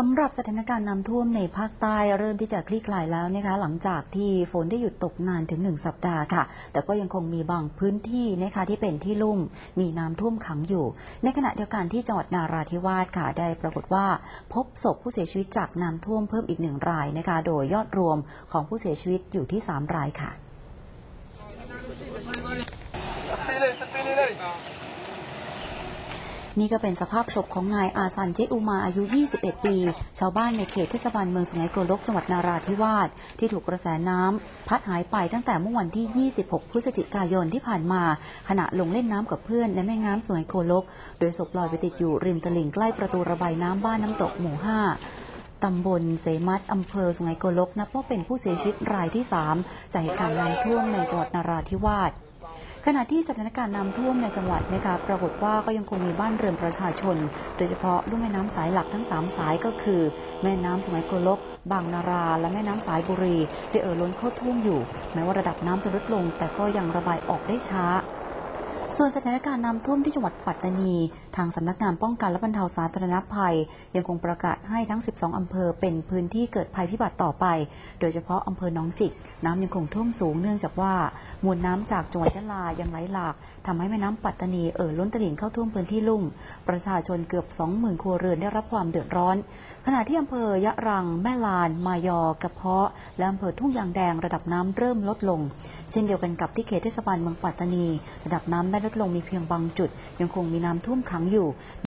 สำหรับสถานการณ์น้ำท่วมในภาคใต้เริ่มที่จะคลี่คลายแล้วนะคะหลังจากที่ฝนได้หยุดตกนานถึง 1 สัปดาห์ค่ะ แต่ก็ยังคงมีบางพื้นที่นะคะที่เป็นที่ลุ่มมีน้ำท่วมขังอยู่ ในขณะเดียวกันที่จังหวัดนาราธิวาสค่ะได้ปรากฏว่า พบศพผู้เสียชีวิตจากน้ำท่วมเพิ่มอีกหนึ่งรายนะคะโดยยอดรวมของผู้เสียชีวิตอยู่ที่ 3 รายค่ะ นี่ก็เป็นสภาพศพของนายอาซันเจอุมาอายุ 21 ปี ชาวบ้านในเขตเทศบาลเมืองสุไหงโกลกจังหวัดนาราธิวาสที่ถูกกระแสน้ำพัดหายไปตั้งแต่เมื่อวันที่ 26 พฤศจิกายนที่ผ่านมา ขณะลงเล่นน้ำกับเพื่อนในแม่น้ำสุไหงโกลก โดยศพลอยไปติดอยู่ริมตลิ่งใกล้ประตูระบายน้ำบ้านน้ำตกหมู่ 5ตำบลเสมัดอำเภอสุไหงโกลก นับว่าเป็นผู้เสียชีวิตรายที่ 3 จากเหตุการณ์น้ำท่วมในจังหวัดนาราธิวาส ขณะที่สถานการณ์น้ำท่วมในจังหวัดนะคะปรากฏว่าก็ยังคงมีบ้านเรือนประชาชน โดยเฉพาะลุ่มแม่น้ำสายหลักทั้ง 3 สายก็คือ แม่น้ำสมัยโกลก บางนารา และแม่น้ำสายบุรีได้เอ่อล้นเข้าท่วมอยู่ แม้ว่าระดับน้ำจะลดลง แต่ก็ยังระบายออกได้ช้า ส่วนสถานการณ์น้ำท่วมที่จังหวัดปัตตานี ทางสำนักงานป้องกันและบรรเทาสาธารณภัย ยังคงประกาศให้ทั้ง 12 อำเภอเป็นพื้นที่เกิดภัยพิบัติต่อไป โดยเฉพาะอำเภอหนองจิก น้ำยังคงท่วมสูงเนื่องจากว่ามวลน้ำจากจังหวัดยะลายังไหลหลากทำให้แม่น้ำปัตตานีเอ่อล้นตลิ่งเข้าท่วมพื้นที่ลุ่ม ประชาชนเกือบ 20,000 ครัวเรือนได้รับความเดือดร้อน ขณะที่อำเภอยะรัง แม่ลาน มายอกระเพาะ และอำเภอทุ่งยางแดงระดับน้ำเริ่มลดลง เช่นเดียวกันกับที่เขตเทศบาลเมืองปัตตานี ระดับน้ำไม่ลดลงมีเพียงบางจุด ยังคงมีน้ำท่วมขังอยู่